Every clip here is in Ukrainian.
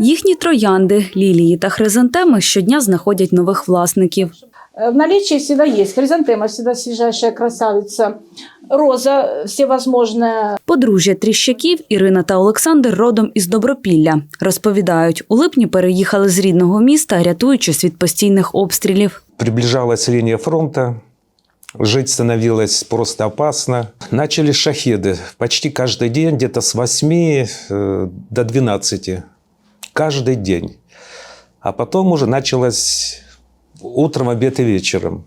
Їхні троянди, лілії та хризантеми щодня знаходять нових власників. Э, В наличии всегда есть хризантема, всегда свежайшая красавица, роза всевозможная, Подружжя Тріщаків Ірина та Олександр родом із Добропілля. Розповідають, у липні переїхали з рідного міста, рятуючись від постійних обстрілів. Приближалась линия фронта, жить становилось просто опасно. Начались шахеды почти каждый день, где-то с 8 э, до 12. Каждый день. А потом уже началось утром, обед и вечером.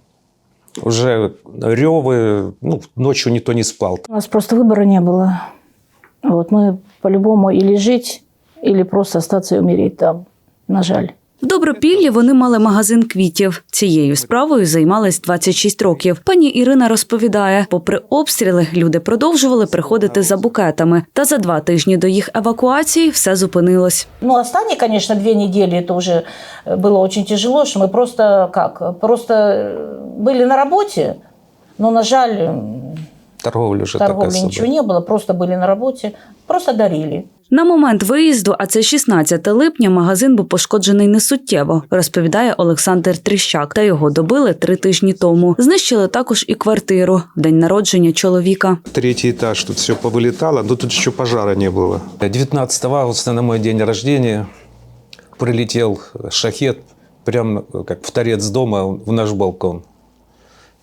Уже ревы, ну, ночью никто не спал. У нас просто выбора не было. Вот мы по-любому или жить, или просто остаться и умереть там. На жаль. В Добропіллі вони мали магазин квітів. Цією справою займались 26 років. Пані Ірина розповідає, попри обстріли, люди продовжували приходити за букетами. Та за два тижні до їх евакуації все зупинилось. Ну, останние, конечно, две недели это уже э, было очень тяжело, что мы просто как, просто э, были на работе, но, на жаль, м, Торговля уже торговли такая ничего не было, просто были на работе, просто дарили. На момент виїзду, а це 16 липня, магазин був пошкоджений несуттєво, розповідає Олександр Тріщак. Та його добили три тижні тому. Знищили також і квартиру в день народження чоловіка. Третий этаж, тут все повылетало, но тут еще пожара не было. 19 августа на мой день рождения прилетел шахет прямо как в торец дома в наш балкон.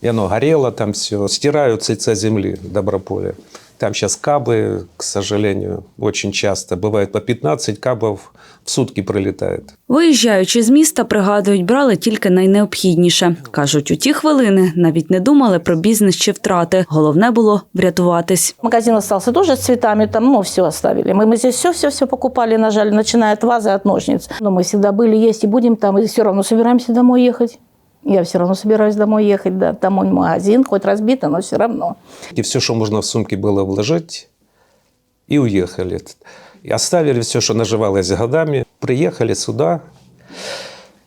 И оно горело там все. Стирают с лица земли Доброполя. Там сейчас кабы, к сожалению, очень часто. Бывает по 15 кабов в сутки прилетает. Виїжджаючи з міста, пригадують, брали тільки найнеобхідніше. Кажуть, у ті хвилини навіть не думали про бізнес чи втрати. Головне було врятуватись. Магазин остался тоже с цветами, там, ну, все оставили. Мы, мы здесь все-все-все покупали, на жаль, начиная от вазы, от ножниц. Но мы всегда были, есть и будем там, и все равно собираемся домой ехать. Я все равно собираюсь домой ехать, да, домой в магазин, хоть разбито, но все равно. И все, что можно в сумке было вложить, и уехали. И оставили все, что наживалось годами, приехали сюда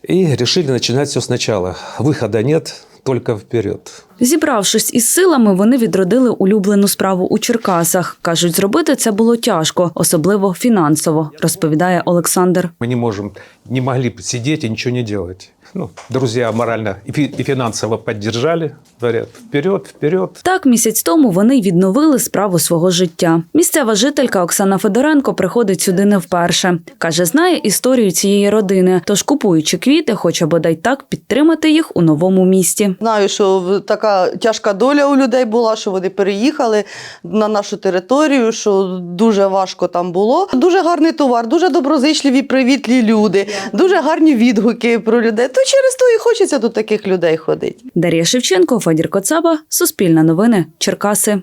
и решили начинать все сначала. Выхода нет, только вперед. Зібравшись із силами, вони відродили улюблену справу у Черкасах. кажуть, зробити це було тяжко, особливо фінансово, розповідає Олександр. Мы не можем, не могли бы сидеть и ничего не делать. Ну, друзья морально и фи- и финансово поддержали, говорят, вперед, вперед. Так, місяць тому вони відновили справу свого життя. Місцева жителька Оксана Федоренко приходить сюди не вперше. Каже, знає історію цієї родини, тож купуючи квіти, хоче бодай так підтримати їх у новому місті. Знаю, що така тяжка доля у людей була, що вони переїхали на нашу територію, що дуже важко там було. Дуже гарний товар, дуже доброзичливі, привітлі люди, дуже гарні відгуки про людей. То через то і хочеться до таких людей ходити. Дар'я Шевченко, Федір Коцаба, Суспільне новини, Черкаси.